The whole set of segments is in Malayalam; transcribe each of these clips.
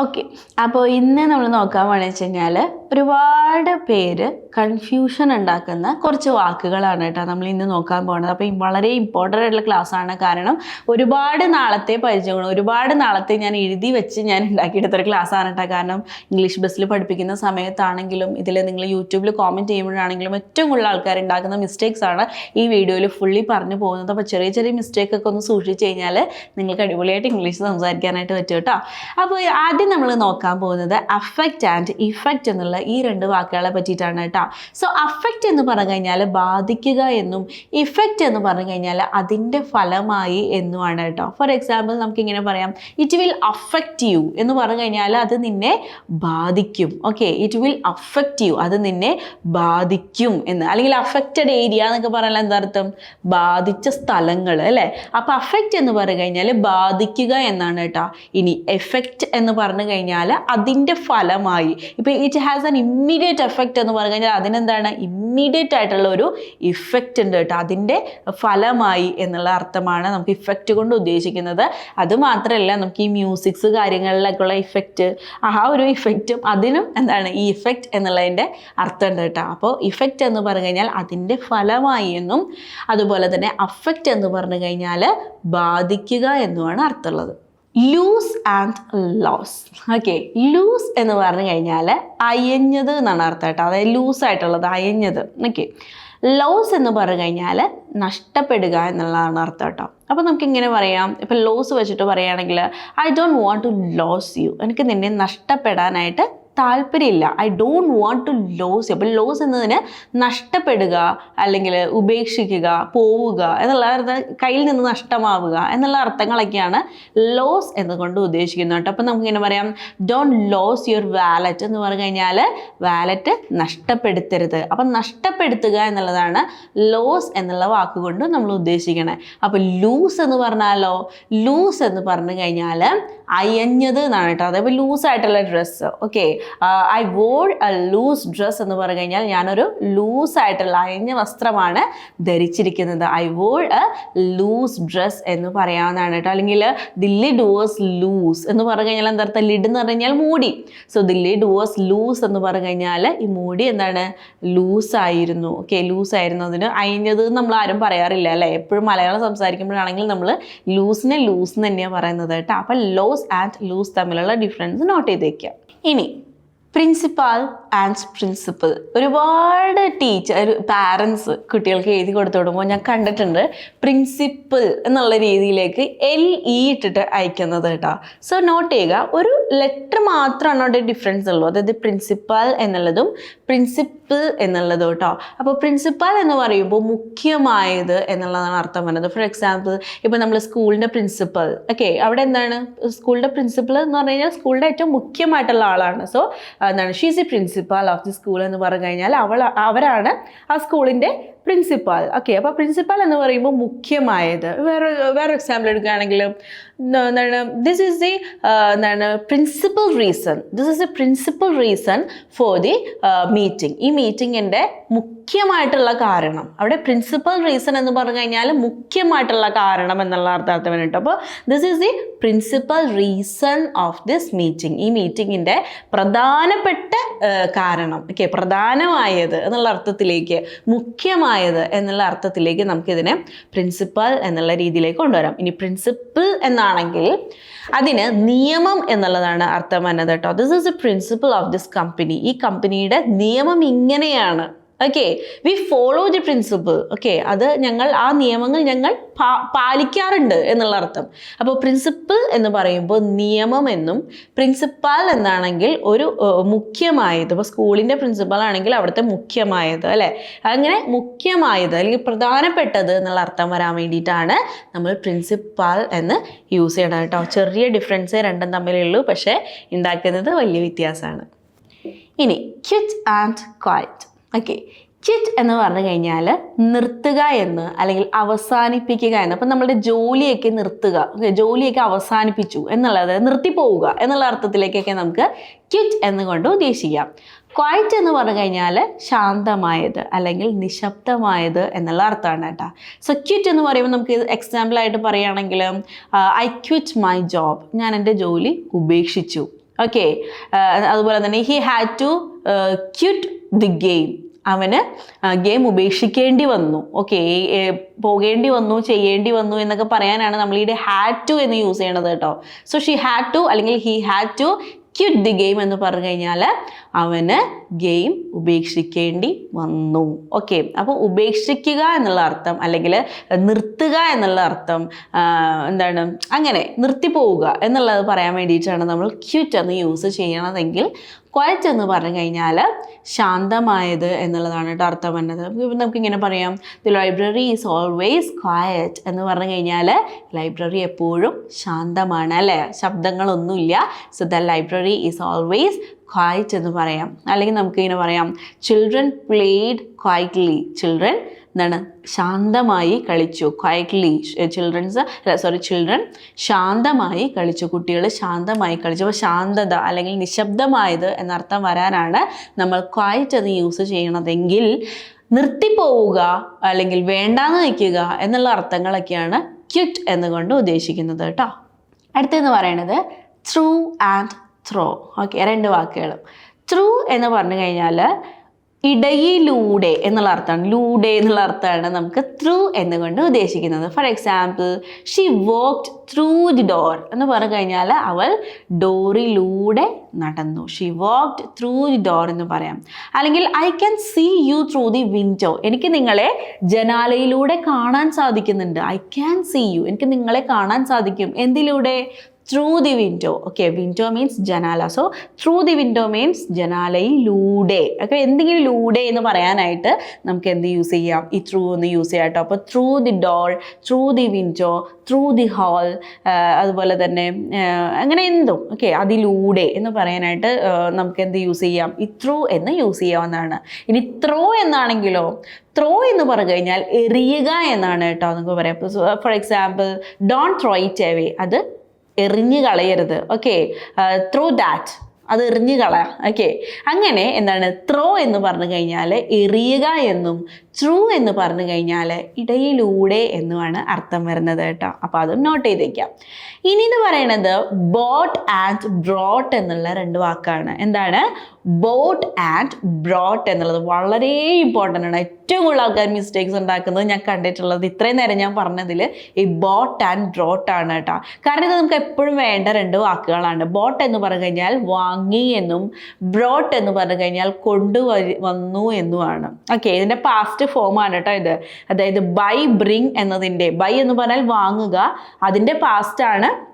ഓക്കെ അപ്പോൾ ഇന്ന് നമ്മൾ നോക്കാൻ വേണമെന്ന് വെച്ച് കഴിഞ്ഞാൽ ഒരുപാട് പേര് കൺഫ്യൂഷൻ ഉണ്ടാക്കുന്ന കുറച്ച് വാക്കുകളാണ് കേട്ടോ നമ്മൾ ഇന്ന് നോക്കാൻ പോകുന്നത് അപ്പോൾ വളരെ ഇമ്പോർട്ടന്റ് ആയിട്ടുള്ള ക്ലാസ് ആണ്. കാരണം ഒരുപാട് നാളത്തെ പരിചയമാണ് ഒരുപാട് നാളത്തെ ഞാൻ എഴുതി വെച്ച് ഞാൻ ഉണ്ടാക്കിയെടുത്തൊരു ആണ് കേട്ടോ. കാരണം ഇംഗ്ലീഷ് ബസ്സിൽ പഠിപ്പിക്കുന്ന സമയത്താണെങ്കിലും ഇതിൽ നിങ്ങൾ യൂട്യൂബിൽ കോമെന്റ് ചെയ്യുമ്പോഴാണെങ്കിലും ഏറ്റവും കൂടുതൽ ആൾക്കാർ ഉണ്ടാക്കുന്ന മിസ്റ്റേക്സ് ആണ് ഈ വീഡിയോയിൽ ഫുള്ളി പറഞ്ഞു പോകുന്നത്. അപ്പോൾ ചെറിയ ചെറിയ മിസ്റ്റേക്കൊക്കെ ഒന്ന് സൂക്ഷിച്ച് കഴിഞ്ഞാൽ നിങ്ങൾക്ക് അടിപൊളിയായിട്ട് ഇംഗ്ലീഷ് സംസാരിക്കാനായിട്ട് പറ്റും കേട്ടോ. അപ്പോൾ ആദ്യം നമ്മൾ നോക്കാൻ പോകുന്നത് അഫക്റ്റ് ആൻഡ് ഇഫക്റ്റ് എന്നുള്ള ഈ രണ്ട് വാക്കുകളെ പറ്റിയിട്ടാണ് കേട്ടോ. സോ അഫക്റ്റ് എന്ന് പറഞ്ഞു കഴിഞ്ഞാൽ ബാധിക്കുക എന്നും ഇഫക്റ്റ് എന്ന് പറഞ്ഞു കഴിഞ്ഞാൽ അതിന്റെ ഫലമായി എന്നുമാണ് കേട്ടോ. ഫോർ എക്സാമ്പിൾ നമുക്കിങ്ങനെ പറയാം ഇറ്റ് വിൽ അഫക്റ്റ് യു എന്ന് പറഞ്ഞു കഴിഞ്ഞാൽ അത് നിന്നെ ബാധിക്കും. Okay it will affect you അത് നിന്നെ ബാധിക്കും എന്ന്. അല്ലെങ്കിൽ അഫക്റ്റഡ് ഏരിയ എന്നൊക്കെ പറഞ്ഞാൽ എന്താ അർത്ഥം? ബാധിച്ച സ്ഥലങ്ങൾ അല്ലേ? അപ്പോൾ അഫക്റ്റ് എന്ന് പറഞ്ഞു കഴിഞ്ഞാൽ ബാധിക്കുക എന്നാണ് കേട്ടോ. ഇനി എഫക്റ്റ് എന്ന് പറഞ്ഞു കഴിഞ്ഞാൽ അതിന്റെ ഫലമായി. ഇപ്പോൾ it has an immediate effect എന്ന് പറഞ്ഞു കഴിഞ്ഞാൽ അതിനെന്താണ്? ഇമ്മീഡിയറ്റ് ആയിട്ടുള്ള ഒരു ഇഫക്റ്റ് ഉണ്ട് കേട്ടോ. അതിന്റെ ഫലമായി എന്നുള്ള അർത്ഥമാണ് നമുക്ക് ഇഫക്റ്റ് കൊണ്ട് ഉദ്ദേശിക്കുന്നത്. അത് മാത്രമല്ല നമുക്ക് ഈ മ്യൂസിക്സ് കാര്യങ്ങളിലേക്കുള്ള ഇഫക്റ്റ് ആ ഒരു ഇഫക്റ്റും അതിനും എന്താണ്? ഈ ഇഫക്റ്റ് എന്നുള്ളതിന്റെ അർത്ഥം ഉണ്ട് കേട്ടോ. അപ്പോൾ ഇഫക്റ്റ് എന്ന് പറഞ്ഞു കഴിഞ്ഞാൽ അതിന്റെ ഫലമായി എന്നും അതുപോലെ തന്നെ അഫക്റ്റ് എന്ന് പറഞ്ഞു കഴിഞ്ഞാൽ ബാധിക്കുക എന്നുമാണ് അർത്ഥമുള്ളത്. Loose and lose okay loose എന്ന് പറഞ്ഞു കഴിഞ്ഞാൽ അയഞ്ഞത് എന്നാണ് അർത്ഥം കേട്ടോ. അതായത് ലൂസ് ആയിട്ടുള്ളത് അയഞ്ഞത്. ഓക്കെ ലോസ് എന്ന് പറഞ്ഞു കഴിഞ്ഞാൽ നഷ്ടപ്പെടുക എന്നുള്ളതാണ് അർത്ഥം കേട്ടോ. അപ്പോൾ നമുക്ക് ഇങ്ങനെ പറയാം. ഇപ്പം ലോസ് വെച്ചിട്ട് പറയുകയാണെങ്കിൽ I don't want to lose you എനിക്ക് നിന്നെ നഷ്ടപ്പെടാനായിട്ട് താല്പര്യമില്ല. I don't want to lose അപ്പോൾ ലോസ് എന്നതിന് നഷ്ടപ്പെടുക അല്ലെങ്കിൽ ഉപേക്ഷിക്കുക പോവുക എന്നുള്ള കയ്യിൽ നിന്ന് നഷ്ടമാവുക എന്നുള്ള അർത്ഥങ്ങളൊക്കെയാണ് ലോസ് എന്നുകൊണ്ട് ഉദ്ദേശിക്കുന്നത് കേട്ടോ. അപ്പോൾ നമുക്കിങ്ങനെ പറയാം ഡോണ്ട് ലോസ് യുവർ വാലറ്റ് എന്ന് പറഞ്ഞു കഴിഞ്ഞാൽ വാലറ്റ് നഷ്ടപ്പെടുത്തരുത്. അപ്പം നഷ്ടപ്പെടുത്തുക എന്നുള്ളതാണ് ലോസ് എന്നുള്ള വാക്കുകൊണ്ട് നമ്മൾ ഉദ്ദേശിക്കണേ. അപ്പോൾ ലൂസ് എന്ന് പറഞ്ഞാലോ ലൂസ് എന്ന് പറഞ്ഞു കഴിഞ്ഞാൽ അയഞ്ഞത് എന്നാണ് കേട്ടോ. അതേപോലെ ലൂസ് ആയിട്ടുള്ള dress okay I wore a loose dress എന്ന് പറഞ്ഞു കഴിഞ്ഞാൽ ഞാനൊരു ലൂസ് ആയിട്ടുള്ള അയഞ്ഞ വസ്ത്രമാണ് ധരിച്ചിരിക്കുന്നത്. I wore a loose dress എന്ന് പറയാവുന്നതാണ് കേട്ടോ. അല്ലെങ്കിൽ ദി ലിഡ് വാസ് ലൂസ് എന്ന് പറഞ്ഞു കഴിഞ്ഞാൽ എന്താ അർത്ഥം? ലിഡ് എന്ന് പറഞ്ഞു കഴിഞ്ഞാൽ മൂടി. So the lid was loose എന്ന് പറഞ്ഞു കഴിഞ്ഞാൽ ഈ മൂടി എന്താണ്? ലൂസ് ആയിരുന്നു. ഓക്കെ ലൂസ് ആയിരുന്നു. അതിന് അയഞ്ഞത് നമ്മൾ ആരും പറയാറില്ല അല്ലേ? എപ്പോഴും മലയാളം സംസാരിക്കുമ്പോഴാണെങ്കിൽ നമ്മൾ ലൂസിനെ ലൂസ് എന്ന് തന്നെയാണ് പറയുന്നത് കേട്ടോ. അപ്പം ലോസ് ആൻഡ് ലൂസ് തമ്മിലുള്ള ഡിഫറൻസ് നോട്ട് ചെയ്ത് വയ്ക്കുക ഇനി പ്രിൻസിപ്പാൾ ആൻഡ് പ്രിൻസിപ്പൽ ഒരുപാട് ടീച്ചർ പാരൻസ് കുട്ടികൾക്ക് എഴുതി കൊടുത്തു വിടുമ്പോൾ ഞാൻ കണ്ടിട്ടുണ്ട് പ്രിൻസിപ്പൽ എന്നുള്ള രീതിയിലേക്ക് എൽ ഇ ഇട്ടിട്ട് അയക്കുന്നത് കേട്ടോ. സോ നോട്ട് ചെയ്യുക ഒരു ലെറ്റർ മാത്രമാണ് അവിടെ ഡിഫറൻസ് ഉള്ളൂ. അതായത് പ്രിൻസിപ്പൽ എന്നുള്ളതും പ്രിൻസിപ്പിൾ എന്നുള്ളത് കേട്ടോ. അപ്പോൾ പ്രിൻസിപ്പൽ എന്ന് പറയുമ്പോൾ മുഖ്യമായത് എന്നുള്ളതാണ് അർത്ഥം വരുന്നത്. ഫോർ എക്സാമ്പിൾ ഇപ്പോൾ നമ്മൾ സ്കൂളിന്റെ പ്രിൻസിപ്പൽ ഓക്കെ അവിടെ എന്താണ്? സ്കൂളിന്റെ പ്രിൻസിപ്പൽ എന്ന് പറഞ്ഞു കഴിഞ്ഞാൽ സ്കൂളിന്റെ ഏറ്റവും മുഖ്യമായിട്ടുള്ള ആളാണ്. സോ എന്താണ്? She's the principal of the school എന്ന് പറഞ്ഞു കഴിഞ്ഞാൽ അവൾ അവരാണ് ആ സ്കൂളിന്റെ പ്രിൻസിപ്പാൾ ഓക്കെ അപ്പോൾ പ്രിൻസിപ്പാൾ എന്ന് പറയുമ്പോൾ മുഖ്യമായത്. വേറെ വേറെ എക്സാമ്പിൾ എടുക്കുകയാണെങ്കിൽ എന്താണ് ദിസ് ഈസ് ദി എന്താണ് principal reason this is the principal reason for the meeting ഈ മീറ്റിങ്ങിന്റെ മുഖ്യമായിട്ടുള്ള കാരണം. അവിടെ പ്രിൻസിപ്പൽ റീസൺ എന്ന് പറഞ്ഞു കഴിഞ്ഞാൽ മുഖ്യമായിട്ടുള്ള കാരണം എന്നുള്ള അർത്ഥത്തിൽ വേണ്ടിയിട്ട് അപ്പോൾ this is the principal reason of this meeting ഈ മീറ്റിങ്ങിന്റെ പ്രധാനപ്പെട്ട കാരണം. ഓക്കെ പ്രധാനമായത് എന്നുള്ള അർത്ഥത്തിലേക്ക് മുഖ്യമായത് എന്നുള്ള അർത്ഥത്തിലേക്ക് നമുക്കിതിനെ പ്രിൻസിപ്പൽ എന്നുള്ള രീതിയിലേക്ക് കൊണ്ടുവരാം. ഇനി പ്രിൻസിപ്പിൾ എന്നാണെങ്കിൽ അതിന് നിയമം എന്നുള്ളതാണ് അർത്ഥം വന്നത് കേട്ടോ. This is a principle of this company ഈ കമ്പനിയുടെ നിയമം ഇങ്ങനെയാണ്. Okay we follow the principle okay അത് ഞങ്ങൾ ആ നിയമങ്ങൾ ഞങ്ങൾ പാലിക്കാറുണ്ട് എന്നുള്ള അർത്ഥം. അപ്പോൾ പ്രിൻസിപ്പിൾ എന്ന് പറയുമ്പോൾ നിയമം എന്നും പ്രിൻസിപ്പാൽ എന്നാണെങ്കിൽ ഒരു മുഖ്യമായത് ഇപ്പോൾ സ്കൂളിന്റെ പ്രിൻസിപ്പൽ ആണെങ്കിൽ അവിടുത്തെ മുഖ്യമായത് അല്ലേ? അങ്ങനെ മുഖ്യമായത് അല്ലെങ്കിൽ പ്രധാനപ്പെട്ടത് എന്നുള്ള അർത്ഥം വരാൻ വേണ്ടിയിട്ടാണ് നമ്മൾ പ്രിൻസിപ്പാൽ എന്ന് യൂസ് ചെയ്യണം കേട്ടോ. ചെറിയ ഡിഫറൻസേ രണ്ടും തമ്മിലുള്ളൂ പക്ഷേ ഉണ്ടാക്കുന്നത് വലിയ വ്യത്യാസമാണ്. ഇനി ക്യുറ്റ് ആൻഡ് ക്വയറ്റ് ഓക്കെ ചിറ്റ് എന്ന് പറഞ്ഞു കഴിഞ്ഞാൽ നിർത്തുക എന്ന് അല്ലെങ്കിൽ അവസാനിപ്പിക്കുക എന്ന്. അപ്പം നമ്മുടെ ജോലിയൊക്കെ നിർത്തുക. ജോലിയൊക്കെ അവസാനിപ്പിച്ചു എന്നുള്ളത് നിർത്തിപ്പോവുക എന്നുള്ള അർത്ഥത്തിലേക്കൊക്കെ നമുക്ക് ക്വിറ്റ് എന്നുകൊണ്ട് ഉദ്ദേശിക്കാം. ക്വയറ്റ് എന്ന് പറഞ്ഞു കഴിഞ്ഞാൽ ശാന്തമായത് അല്ലെങ്കിൽ നിശബ്ദമായത് എന്നുള്ള അർത്ഥമാണ് കേട്ടോ. സോ ക്വിറ്റ് എന്ന് പറയുമ്പോൾ നമുക്ക് എക്സാമ്പിളായിട്ട് പറയുകയാണെങ്കിൽ ഐ ക്വിറ്റ് മൈ ജോബ് ഞാൻ എന്റെ ജോലി ഉപേക്ഷിച്ചു. ഓക്കെ അതുപോലെ തന്നെ he had to quit the game അവന് ഗെയിം ഉപേക്ഷിക്കേണ്ടി വന്നു. ഓക്കെ പോകേണ്ടി വന്നു ചെയ്യേണ്ടി വന്നു എന്നൊക്കെ പറയാനാണ് നമ്മൾ ഈ ഹാഡ് ടു എന്ന് യൂസ് ചെയ്യണത് കേട്ടോ. സോ ഷീ ഹാഡ് ടു അല്ലെങ്കിൽ he had to quit the game എന്ന് പറഞ്ഞു കഴിഞ്ഞാൽ അവന് ഗെയിം ഉപേക്ഷിക്കേണ്ടി വന്നു. ഓക്കെ അപ്പോൾ ഉപേക്ഷിക്കുക എന്നുള്ള അർത്ഥം അല്ലെങ്കിൽ നിർത്തുക എന്നുള്ള അർത്ഥം എന്താണ് അങ്ങനെ നിർത്തിപ്പോവുക എന്നുള്ളത് പറയാൻ വേണ്ടിയിട്ടാണ് നമ്മൾ ക്യൂറ്റ് എന്ന് യൂസ് ചെയ്യണതെങ്കിൽ ക്വയറ്റ് എന്ന് പറഞ്ഞു കഴിഞ്ഞാൽ ശാന്തമായത് എന്നുള്ളതാണ് കേട്ടോ അർത്ഥം നമുക്ക് നമുക്കിങ്ങനെ പറയാം the library is always quiet എന്ന് പറഞ്ഞു കഴിഞ്ഞാൽ ലൈബ്രറി എപ്പോഴും ശാന്തമാണ് അല്ലേ? ശബ്ദങ്ങളൊന്നുമില്ല. So the library is always quiet എന്ന് പറയാം. അല്ലെങ്കിൽ നമുക്കിങ്ങനെ പറയാം ചിൽഡ്രൻ പ്ലേഡ് ക്വയറ്റ്ലി ചിൽഡ്രൻ എന്താണ്? ശാന്തമായി കളിച്ചു. ക്വയറ്റ്ലി ചിൽഡ്രൻസ് അല്ല സോറി ചിൽഡ്രൻ ശാന്തമായി കളിച്ചു. കുട്ടികൾ ശാന്തമായി കളിച്ചു. അപ്പോൾ ശാന്തത അല്ലെങ്കിൽ നിശബ്ദമായത് എന്നർത്ഥം വരാനാണ് നമ്മൾ ക്വയറ്റ് എന്ന് യൂസ് ചെയ്യണതെങ്കിൽ നിർത്തിപ്പോവുക അല്ലെങ്കിൽ വേണ്ടാന്ന് വയ്ക്കുക എന്നുള്ള അർത്ഥങ്ങളൊക്കെയാണ് ക്യുറ്റ് എന്നുകൊണ്ട് ഉദ്ദേശിക്കുന്നത് കേട്ടോ. അടുത്തെന്ന് പറയണത് ത്രൂ ആൻഡ് ത്രോ ഓക്കെ രണ്ട് വാക്കുകളും. ത്രൂ എന്ന് പറഞ്ഞു കഴിഞ്ഞാൽ ഇടയിലൂടെ എന്നുള്ള അർത്ഥമാണ്. ലൂടെ എന്നുള്ള അർത്ഥമാണ് നമുക്ക് ത്രൂ എന്നുകൊണ്ട് ഉദ്ദേശിക്കുന്നത്. For example she walked through the door എന്ന് പറഞ്ഞു കഴിഞ്ഞാൽ അവൾ ഡോറിലൂടെ നടന്നു. She walked through the door എന്ന് പറയാം. അല്ലെങ്കിൽ I can see you through the window എനിക്ക് നിങ്ങളെ ജനാലയിലൂടെ കാണാൻ സാധിക്കുന്നുണ്ട്. ഐ ക്യാൻ സീ യു എനിക്ക് നിങ്ങളെ കാണാൻ സാധിക്കും. എന്തിലൂടെ? Through the window okay window means ജനാല. So through the window means ജനാലയിലൂടെ. Okay എന്തെങ്കിലും ലൂടെ എന്ന് പറയാനായിട്ട് നമുക്ക് എന്ത് യൂസ് ചെയ്യാം? ഈ ത്രൂ ഒന്ന് യൂസ് ചെയ്യാം കേട്ടോ അപ്പോൾ through the door through the window through the hall അതുപോലെ തന്നെ അങ്ങനെ എന്തും. ഓക്കെ അതിലൂടെ എന്ന് പറയാനായിട്ട് നമുക്ക് എന്ത് യൂസ് ചെയ്യാം? ഈ ത്രൂ എന്ന് യൂസ് ചെയ്യാവുന്നതാണ്. ഇനി ത്രോ എന്നാണെങ്കിലോ ത്രോ എന്ന് പറഞ്ഞു കഴിഞ്ഞാൽ എറിയുക എന്നാണ് കേട്ടോ നമുക്ക് പറയാം. For example don't throw it away അത് എറിഞ്ഞു കളയരുത്. ഓക്കെ ത്രൂ ദാറ്റ് അത് എറിഞ്ഞു കളയാം ഓക്കെ അങ്ങനെ എന്താണ്? ത്രോ എന്ന് പറഞ്ഞു കഴിഞ്ഞാൽ എറിയുക എന്നും ത്രൂ എന്ന് പറഞ്ഞു കഴിഞ്ഞാൽ ഇടയിലൂടെ എന്നുമാണ് അർത്ഥം വരുന്നത് കേട്ടോ. അപ്പോൾ അതും നോട്ട് ചെയ്ത് വയ്ക്കാം ഇനി എന്ന് പറയുന്നത് ബോട്ട് ആൻഡ് ബ്രോട്ട് എന്നുള്ള രണ്ട് വാക്കാണ്. എന്താണ്? ബോട്ട് ആൻഡ് ബ്രോട്ട് എന്നുള്ളത് വളരെ ഇമ്പോർട്ടന്റ് ആണ്. ഏറ്റവും കൂടുതൽ ആൾക്കാർ മിസ്റ്റേക്സ് ഉണ്ടാക്കുന്നത് ഞാൻ കണ്ടിട്ടുള്ളത് ഇത്രയും നേരം ഞാൻ പറഞ്ഞതിൽ ഈ ബോട്ട് ആൻഡ് ബ്രോട്ട് ആണ് കേട്ടോ. കാരണം ഇത് നമുക്ക് എപ്പോഴും വേണ്ട രണ്ട് വാക്കുകളാണ്. ബോട്ട് എന്ന് പറഞ്ഞു കഴിഞ്ഞാൽ വാങ്ങി എന്നും ബ്രോട്ട് എന്ന് പറഞ്ഞു കഴിഞ്ഞാൽ കൊണ്ടുവരി വന്നു എന്നുമാണ്. ഓക്കെ ഇതിന്റെ പാസ്റ്റ് ഫോമാണ് കേട്ടോ ഇത്. അതായത് ബൈ ബ്രിങ് എന്നതിന്റെ ബൈ എന്ന് പറഞ്ഞാൽ വാങ്ങുക. അതിന്റെ പാസ്റ്റാണ്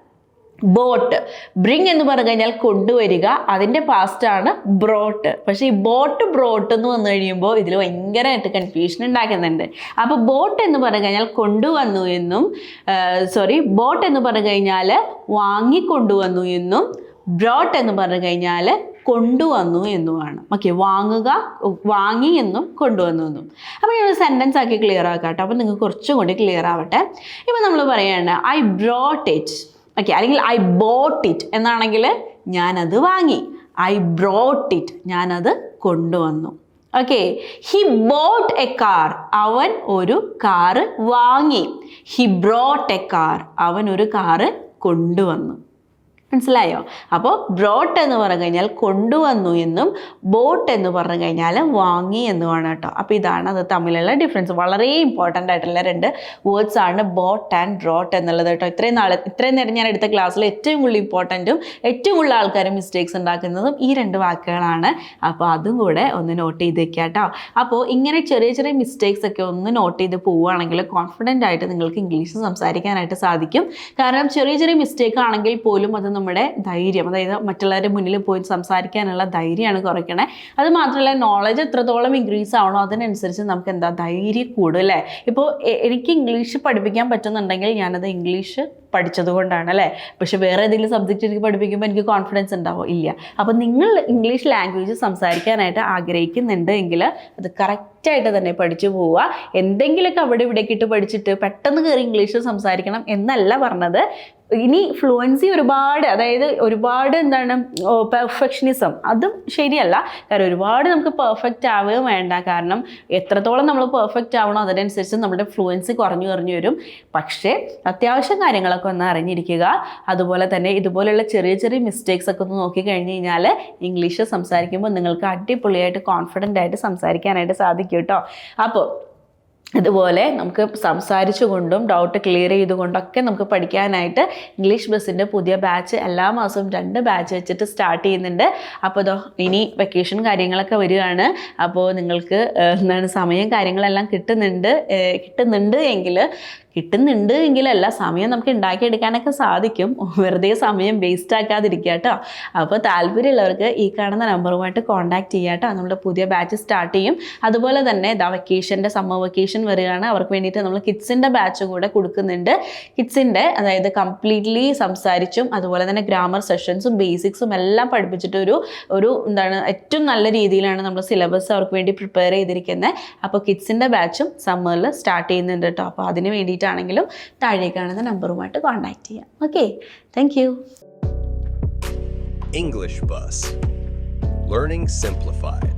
ബോട്ട് ബ്രിങ് എന്ന് പറഞ്ഞു കഴിഞ്ഞാൽ കൊണ്ടുവരിക. അതിന്റെ പാസ്റ്റാണ് ബ്രോട്ട് പക്ഷേ ഈ ബോട്ട് ബ്രോട്ട് എന്ന് വന്നു കഴിയുമ്പോൾ ഇതിൽ ഭയങ്കരമായിട്ട് കൺഫ്യൂഷൻ ഉണ്ടാക്കുന്നുണ്ട്. അപ്പോൾ ബോട്ട് എന്ന് പറഞ്ഞു കഴിഞ്ഞാൽ കൊണ്ടുവന്നു എന്നും സോറി ബോട്ട് എന്ന് പറഞ്ഞു കഴിഞ്ഞാൽ വാങ്ങിക്കൊണ്ടുവന്നു എന്നും ബ്രോട്ട് എന്ന് പറഞ്ഞു കഴിഞ്ഞാൽ കൊണ്ടുവന്നു എന്നുമാണ്. ഓക്കെ വാങ്ങുക വാങ്ങി എന്നും കൊണ്ടുവന്നു എന്നും. അപ്പോൾ ഞാൻ സെന്റൻസ് ആക്കി ക്ലിയർ ആക്കാം കേട്ടോ. അപ്പോൾ നിങ്ങൾക്ക് കുറച്ചും കൂടി ക്ലിയർ ആവട്ടെ. ഇപ്പോൾ നമ്മൾ പറയുകയാണ് ഐ ബ്രോട്ട് ഇറ്റ് ഓക്കെ അല്ലെങ്കിൽ ഐ ബോട്ട് ഇറ്റ് എന്നാണെങ്കിൽ ഞാനത് വാങ്ങി. ഐ ബ്രോട്ട് ഇറ്റ് ഞാനത് കൊണ്ടുവന്നു. Okay he bought a car അവൻ ഒരു കാറ് വാങ്ങി. ഹി ബ്രോട്ട് എ കാർ അവൻ ഒരു കാറ് കൊണ്ടുവന്നു. മനസ്സിലായോ? അപ്പോൾ ബ്രോട്ട് എന്ന് പറഞ്ഞു കഴിഞ്ഞാൽ കൊണ്ടുവന്നു എന്നും ബോട്ട് എന്ന് പറഞ്ഞു കഴിഞ്ഞാൽ വാങ്ങി എന്നുമാണ് കേട്ടോ. അപ്പോൾ ഇതാണ് അത് തമ്മിലുള്ള ഡിഫറൻസ് വളരെ ഇമ്പോർട്ടന്റ് ആയിട്ടുള്ള രണ്ട് വേർഡ്സ് ആണ് ബോട്ട് ആൻഡ് ബ്രോട്ട് എന്നുള്ളത് കേട്ടോ. ഇത്രയും നാൾ ഇത്രയും നേരം ഞാൻ എടുത്ത ക്ലാസ്സിൽ ഏറ്റവും കൂടുതൽ ഇമ്പോർട്ടന്റും ഏറ്റവും കൂടുതൽ ആൾക്കാർ മിസ്റ്റേക്സ് ഉണ്ടാക്കുന്നതും ഈ രണ്ട് വാക്കുകളാണ്. അപ്പോൾ അതും കൂടെ ഒന്ന് നോട്ട് ചെയ്ത് വെക്കുക കേട്ടോ. അപ്പോൾ ഇങ്ങനെ ചെറിയ ചെറിയ മിസ്റ്റേക്സ് ഒക്കെ ഒന്ന് നോട്ട് ചെയ്ത് പോവുകയാണെങ്കിൽ കോൺഫിഡന്റ് ആയിട്ട് നിങ്ങൾക്ക് ഇംഗ്ലീഷ് സംസാരിക്കാനായിട്ട് സാധിക്കും. കാരണം ചെറിയ ചെറിയ മിസ്റ്റേക്ക് ആണെങ്കിൽ പോലും അത് നമ്മുടെ ധൈര്യം അതായത് മറ്റുള്ളവരുടെ മുന്നിൽ പോയി സംസാരിക്കാനുള്ള ധൈര്യമാണ് കുറയ്ക്കണേ. അത് മാത്രമല്ല നോളജ് എത്രത്തോളം ഇൻക്രീസ് ആവണോ അതിനനുസരിച്ച് നമുക്ക് എന്താ ധൈര്യം കൂടും അല്ലേ? ഇപ്പോൾ എനിക്ക് ഇംഗ്ലീഷ് പഠിപ്പിക്കാൻ പറ്റുന്നുണ്ടെങ്കിൽ ഞാനത് ഇംഗ്ലീഷ് പഠിച്ചത് കൊണ്ടാണ് അല്ലേ പക്ഷെ വേറെ ഏതെങ്കിലും സബ്ജക്റ്റ് എനിക്ക് പഠിപ്പിക്കുമ്പോൾ എനിക്ക് കോൺഫിഡൻസ് ഉണ്ടാവോ? ഇല്ല. അപ്പോൾ നിങ്ങൾ ഇംഗ്ലീഷ് ലാംഗ്വേജ് സംസാരിക്കാനായിട്ട് ആഗ്രഹിക്കുന്നുണ്ട് എങ്കിൽ അത് കറക്റ്റായിട്ട് തന്നെ പഠിച്ചു പോവുക. എന്തെങ്കിലുമൊക്കെ അവിടെ ഇവിടേക്ക് ഇട്ട് പഠിച്ചിട്ട് പെട്ടെന്ന് കയറി ഇംഗ്ലീഷ് സംസാരിക്കണം എന്നല്ല പറഞ്ഞത്. ഇനി ഫ്ലുവൻസി ഒരുപാട് അതായത് ഒരുപാട് എന്താണ് പെർഫെക്ഷനിസം അതും ശരിയല്ല. കാരണം ഒരുപാട് നമുക്ക് പെർഫെക്റ്റ് ആവുകയും വേണ്ട. കാരണം എത്രത്തോളം നമ്മൾ പെർഫെക്റ്റ് ആവണോ അതിനനുസരിച്ച് നമ്മുടെ ഫ്ലുവൻസി കുറഞ്ഞു കുറഞ്ഞു വരും. പക്ഷേ അത്യാവശ്യം കാര്യങ്ങളൊക്കെ കാര്യങ്ങളൊക്കെ ഒന്ന് അറിഞ്ഞിരിക്കുക. അതുപോലെ തന്നെ ഇതുപോലെയുള്ള ചെറിയ ചെറിയ മിസ്റ്റേക്സ് ഒക്കെ ഒന്ന് നോക്കി കഴിഞ്ഞ് കഴിഞ്ഞാൽ ഇംഗ്ലീഷ് സംസാരിക്കുമ്പോൾ നിങ്ങൾക്ക് അടിപൊളിയായിട്ട് കോൺഫിഡന്റ് ആയിട്ട് സംസാരിക്കാനായിട്ട് സാധിക്കും കേട്ടോ അപ്പോൾ ഇതുപോലെ നമുക്ക് സംസാരിച്ചു കൊണ്ടും ഡൗട്ട് ക്ലിയർ ചെയ്തുകൊണ്ടൊക്കെ നമുക്ക് പഠിക്കാനായിട്ട് ഇംഗ്ലീഷ് ബസ്സിന്റെ പുതിയ ബാച്ച് എല്ലാ മാസവും രണ്ട് ബാച്ച് വെച്ചിട്ട് സ്റ്റാർട്ട് ചെയ്യുന്നുണ്ട്. അപ്പോൾ ഇതോ ഇനി വെക്കേഷൻ കാര്യങ്ങളൊക്കെ വരികയാണ്. അപ്പോൾ നിങ്ങൾക്ക് എന്താണ് സമയം കാര്യങ്ങളെല്ലാം കിട്ടുന്നുണ്ട് കിട്ടുന്നുണ്ട് എങ്കിൽ കിട്ടുന്നുണ്ട് എങ്കിലല്ല സമയം നമുക്ക് ഉണ്ടാക്കിയെടുക്കാനൊക്കെ സാധിക്കും. വെറുതെ സമയം വേസ്റ്റ് ആക്കാതിരിക്കുക കേട്ടോ. അപ്പോൾ താല്പര്യമുള്ളവർക്ക് ഈ കാണുന്ന നമ്പറുമായിട്ട് കോൺടാക്ട് ചെയ്യുക കേട്ടോ. നമ്മുടെ പുതിയ ബാച്ച് സ്റ്റാർട്ട് ചെയ്യും. അതുപോലെ തന്നെ ഇതാ വെക്കേഷന്റെ സമ്മർ വെക്കേഷൻ വരികയാണ്. അവർക്ക് വേണ്ടിയിട്ട് നമ്മൾ കിഡ്സിന്റെ ബാച്ചും കൂടെ കൊടുക്കുന്നുണ്ട്. കിഡ്സിന്റെ അതായത് കംപ്ലീറ്റ്ലി സംസാരിച്ചും അതുപോലെ തന്നെ ഗ്രാമർ സെഷൻസും ബേസിക്സും എല്ലാം പഠിപ്പിച്ചിട്ട് ഒരു ഒരു എന്താണ് ഏറ്റവും നല്ല രീതിയിലാണ് നമ്മൾ സിലബസ് അവർക്ക് വേണ്ടി പ്രിപ്പയർ ചെയ്തിരിക്കുന്നത് അപ്പോൾ കിഡ്സിന്റെ ബാച്ചും സമ്മറിൽ സ്റ്റാർട്ട് ചെയ്യുന്നുണ്ട് കേട്ടോ. അപ്പോൾ അതിന് വേണ്ടിയിട്ടാണെങ്കിലും താഴെ കാണുന്ന നമ്പറുമായിട്ട് കോൺടാക്ട് ചെയ്യാം. ഓക്കെ താങ്ക് യു English ബസ് Learning Simplified.